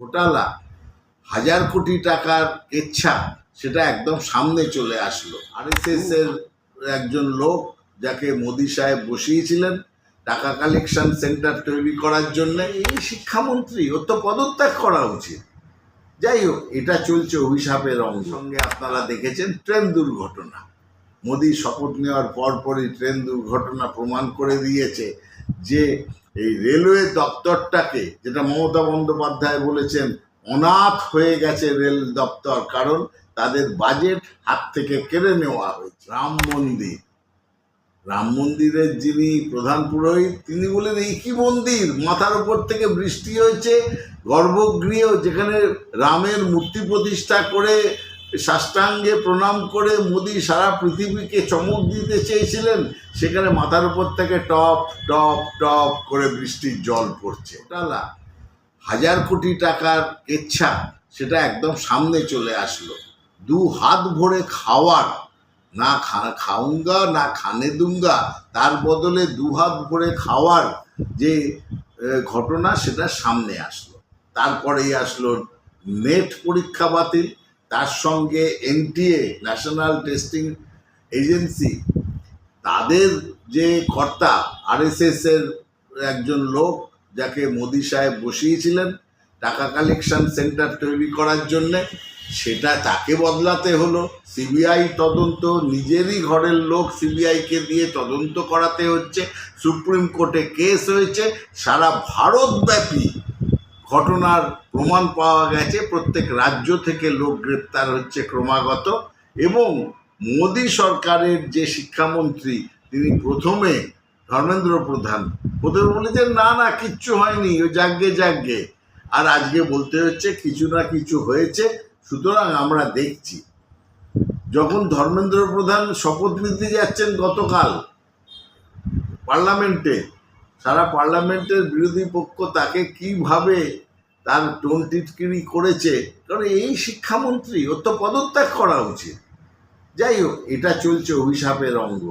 ঘোটালা, হাজার কোটি টাকার ইচ্ছা, সেটা একদম সামনে চলে আসলো। আরএসএস এর একজন লোক যাকে মোদি সাহেব বসিয়েছিলেন, টাকা কালেকশন সেন্টার তৈরি করার জন্য, এই শিক্ষামন্ত্রী, ওর তো পদত্যাগ করা উচিত। যাই হোক, এটা চলছে অভিশাপের সঙ্গে আপনারা দেখেছেন ট্রেন দুর্ঘটনা। মোদি শপথ নেওয়ার পরপরই ট্রেন দুর্ঘটনা প্রমাণ করে দিয়েছে যে এই রেলওয়ে দপ্তরটাকে, যেটা মমতা বন্দ্যোপাধ্যায় বলেছেন, অনাথ হয়ে গেছে রেল দপ্তর, কারণ তাদের বাজেট হাত থেকে কেড়ে নেওয়া হয়েছে। রাম মন্দির। রাম মন্দিরের যিনি প্রধান পুরোহিত, তিনি বলেন, এই কি মন্দির? মাথার উপর থেকে বৃষ্টি হয়েছে, গর্ভগৃহ যেখানে রামের মূর্তি প্রতিষ্ঠা করে সাষ্টাঙ্গে প্রণাম করে মোদি সারা পৃথিবীকে চমক দিতে চেয়েছিলেন, সেখানে মাথার উপর থেকে টপ টপ টপ করে বৃষ্টির জল পড়ছে। টালা হাজার কোটি টাকার ইচ্ছা সেটা একদম সামনে চলে আসলো। দু হাত ভরে খাওয়ার, না খাউঙ্গা না খানে দুঙ্গা তার বদলে দু হাত ভরে খাওয়ার যে ঘটনা সেটা সামনে আসলো। তারপরেই আসলো নেট পরীক্ষা বাতিল তার সঙ্গে এনটিএ ন্যাশনাল টেস্টিং এজেন্সি তাদের যে কর্তা আরএসএস এর একজন লোক যাকে মোদি সাহেব বসিয়েছিলেন টাকা কালেকশন সেন্টার তৈরি করার জন্যে, সেটা তাকে বদলাতে হলো। সিবিআই তদন্ত, নিজেরই ঘরের লোক সিবিআইকে দিয়ে তদন্ত করাতে হচ্ছে। সুপ্রিম কোর্টে কেস হয়েছে। সারা ভারতব্যাপী ঘটনার প্রমাণ পাওয়া গেছে। প্রত্যেক রাজ্য থেকে লোক গ্রেপ্তার হচ্ছে ক্রমাগত এবং মোদী সরকারের যে শিক্ষামন্ত্রী, তিনি প্রথমে ধর্মেন্দ্র প্রধান। প্রথমে বলেছেন না না, কিচ্ছু হয়নি, ও জাগ্গে জাগ্গে আর আজকে বলতে হচ্ছে, কিছু না কিছু হয়েছে, সুতরাং আমরা দেখছি। যখন ধর্মেন্দ্র প্রধান শপথ নিতে যাচ্ছেন গতকাল, পার্লামেন্টে সারা পার্লামেন্টের বিরোধী পক্ষ তাকে কীভাবে তার টোন টিটকিরি করেছে? কারণ এই শিক্ষামন্ত্রী ওর তো পদত্যাগ করা উচিত। যাই হোক, এটা চলছে অভিশাপের অঙ্গ।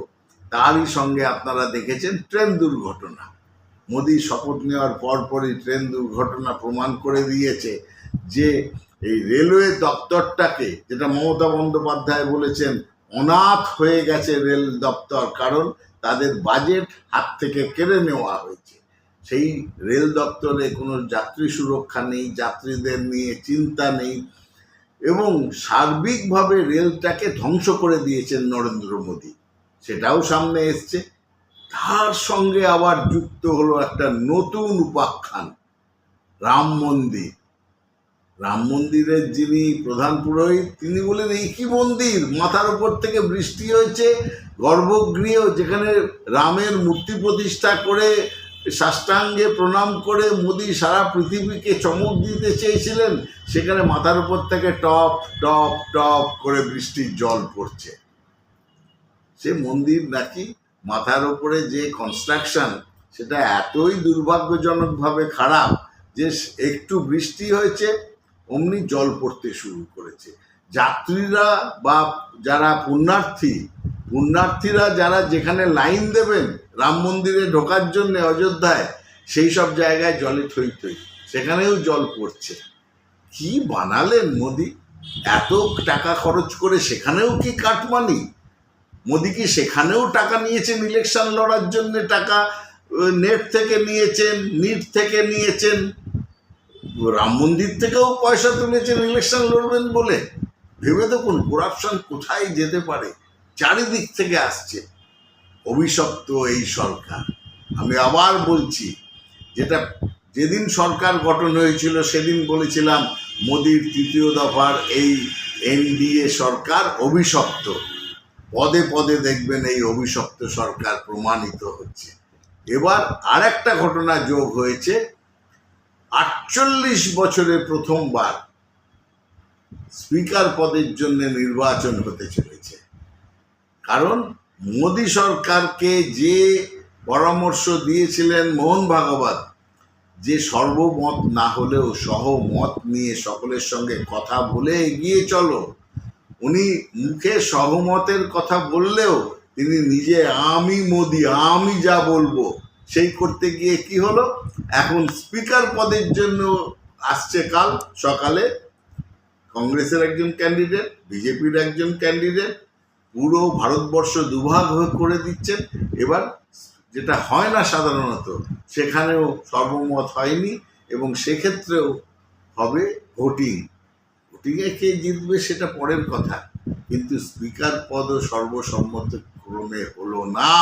তারই সঙ্গে আপনারা দেখেছেন ট্রেন দুর্ঘটনা। মোদি শপথ নেওয়ার পরপরই ট্রেন দুর্ঘটনা প্রমাণ করে দিয়েছে যে এই রেলওয়ে দপ্তরটাকে, যেটা মমতা বন্দ্যোপাধ্যায় বলেছেন, অনাথ হয়ে গেছে রেল দপ্তর। কারণ তাদের বাজেট হাত থেকে কেড়ে নেওয়া হয়েছে। সেই রেল দপ্তরে কোনো যাত্রী সুরক্ষা নেই, যাত্রীদের নিয়ে চিন্তা নেই এবং সার্বিকভাবে রেলটাকে ধ্বংস করে দিয়েছেন নরেন্দ্র মোদী। সেটাও সামনে এসছে। তার সঙ্গে আবার যুক্ত হলো একটা নতুন উপাখ্যান, রাম মন্দির। রাম মন্দিরের যিনি প্রধান পুরোহিত, তিনি বলেন, এই কি মন্দির? মাথার উপর থেকে বৃষ্টি হয়েছে, গর্ভগৃহ যেখানে রামের মূর্তি প্রতিষ্ঠা করে, সাষ্টাঙ্গে প্রণাম করে মোদি সারা পৃথিবীকে চমক দিতে চেয়েছিলেন, সেখানে মাথার উপর থেকে টপ টপ টপ করে বৃষ্টির জল পড়ছে। সে মন্দির নাকি মাথার উপরে যে কনস্ট্রাকশন সেটা এতই দুর্ভাগ্যজনকভাবে খারাপ যে একটু বৃষ্টি হয়েছে অমনি জল পড়তে শুরু করেছে। যাত্রীরা বা যারা পুণ্যার্থী, পুণ্যার্থীরা যারা যেখানে লাইন দেবেন, রাম মন্দিরে ঢোকার জন্য অযোধ্যায়, সেই সব জায়গায় জলে থই থই, সেখানেও জল পড়ছে। কি বানালেন মোদি? এত টাকা খরচ করে সেখানেও কি কাটমানি? মোদি কি সেখানেও টাকা নিয়েছেন ইলেকশন লড়ার জন্য? টাকা নেট থেকে নিয়েছেন, নিট থেকে নিয়েছেন। রাম মন্দির থেকেও পয়সা তুলেছেন ইলেকশন লড়বেন বলে। ভেবে দেখুন করাপশন কোথায় যেতে পারে, চারিদিক থেকে আসছে। অভিশপ্ত এই সরকার। আমি আবার বলছি, যেটা যেদিন সরকার গঠন হয়েছিল, সেদিন বলেছিলাম, মোদির তৃতীয় দফার এই এনডিএ সরকার অভিশপ্ত। পদে পদে দেখবেন এই অভিশপ্ত সরকার প্রমাণিত হচ্ছে। এবার আর একটা ঘটনা যোগ হয়েছে আটচল্লিশ বছরে প্রথমবার স্পিকার পদের জন্য নির্বাচন হতে চলেছে। কারণ মোদী সরকারকে যে পরামর্শ দিয়েছিলেন মোহন ভাগবত, যে সর্বমত না হলেও সহমত নিয়ে সকলের সঙ্গে কথা বলে এগিয়ে চলো, উনি মুখে সহমতের কথা বললেও তিনি নিজে, আমি মোদি, আমি যা বলব, সেই করতে গিয়ে কি হলো? এখন স্পিকার পদের জন্য আসছে কাল সকালে কংগ্রেসের একজন ক্যান্ডিডেট, বিজেপির একজন ক্যান্ডিডেট, পুরো ভারতবর্ষ দুভাগ হয়ে করে দিচ্ছেন। এবার যেটা হয় না সাধারণত, সেখানেও সর্বমত হয়নি এবং সেক্ষেত্রেও হবে ভোটিং। ভোটিংয়ে কে জিতবে সেটা পরের কথা, কিন্তু স্পিকার পদ সর্বসম্মত ক্রমে হলো না।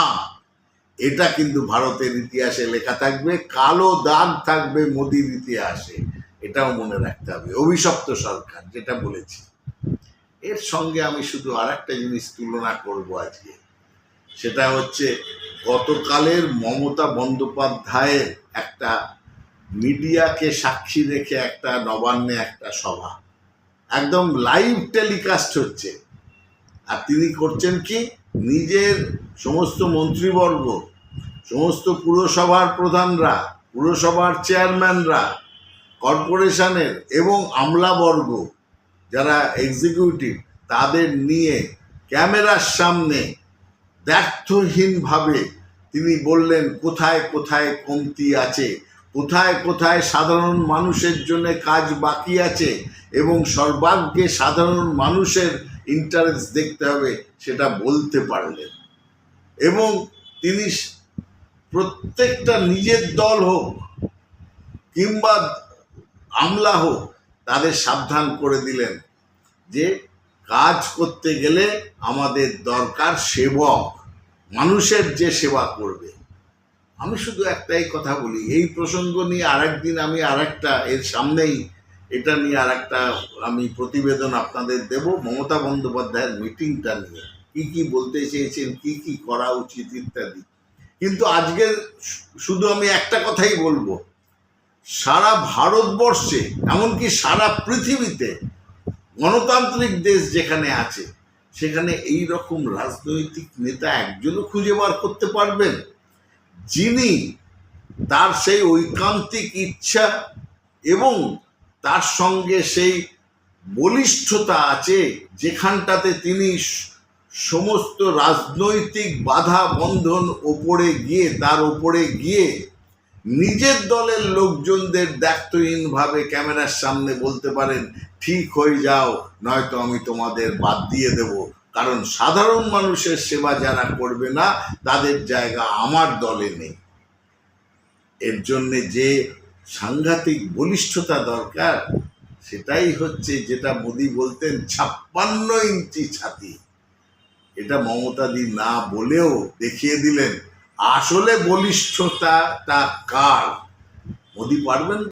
এটা কিন্তু ভারতের ইতিহাসে লেখা থাকবে, কালো দাগ থাকবে মোদির ইতিহাসে। এটাও মনে রাখতে হবে, অভিশপ্ত সরকার, যেটা বলেছি। এর সঙ্গে আমি শুধু আর একটা জিনিস তুলনা করব আজকে। সেটা হচ্ছে, গতকালের মমতা বন্দ্যোপাধ্যায়ের একটা মিডিয়াকে সাক্ষী রেখে একটা নবান্নে একটা সভা। একদম লাইভ টেলিকাস্ট হচ্ছে। আর তিনি করছেন কি? নিজের সমস্ত মন্ত্রীবর্গ, সমস্ত পুরসভার প্রধানরা, পুরসভার চেয়ারম্যানরা, কর্পোরেশনের এবং আমলাবর্গ যারা এক্সিকিউটিভ তাদের নিয়ে ক্যামেরার সামনে ব্যর্থহীনভাবে তিনি বললেন, কোথায় কোথায় কমতি আছে? কোথায় কোথায় সাধারণ মানুষের জন্য কাজ বাকি আছে? এবং সর্বাগ্যে সাধারণ মানুষের ইন্টারেস্ট দেখতে হবে? সেটা বলতে পারলেন। এবং তিনি প্রত্যেকটা নিজের দল হোক কিংবা আমলা হোক, তাদের সাবধান করে দিলেন যে কাজ করতে গেলে আমাদের দরকার সেবক, মানুষের যে সেবা করবে। আমি শুধু একটাই কথা বলি, এই প্রসঙ্গ নিয়ে আরেকদিন আমি আরেকটা, এর সামনেই এটা নিয়ে আরেকটা আমি প্রতিবেদন আপনাদের দেব, মমতা বন্দ্যোপাধ্যায়ের মিটিংটা নিয়ে। কি কি বলতে চেয়েছেন, কি কি করা উচিত ইত্যাদি। কিন্তু আজকে শুধু আমি একটা কথাই বলব। সারা ভারতবর্ষে, এমনকি সারা পৃথিবীতে গণতান্ত্রিক দেশ যেখানে আছে, সেখানে এই রকম রাজনৈতিক নেতা একজনও খুঁজে বার করতে পারবেন। যিনি তার সেই ঐকান্তিক ইচ্ছা এবং তার সঙ্গে সেই বলিষ্ঠতা আছে, যেখানটাতে তিনি সমস্ত রাজনৈতিক বাধা বন্ধন ওপরে গিয়ে, তার ওপরে গিয়ে নিজের দলের লোকজনদের দায়িত্বহীনভাবে ক্যামেরার সামনে বলতে পারেন, ঠিক হয়ে যাও, নয়তো আমি তোমাদের বাদ দিয়ে দেব। কারণ সাধারণ মানুষের সেবা যারা করবে না, তাদের জায়গা আমার দলে নেই। এর জন্যে যে সাংঘাতিক বলিষ্ঠতা দরকার, সেটাই হচ্ছে যেটা মোদি বলতেন, ছাপ্পান্ন ইঞ্চি ছাতি। এটা মমতাদি না বলেও দেখিয়ে দিলেন। আসলে বলিষ্ঠতাটা কার? মোদি পারবেন?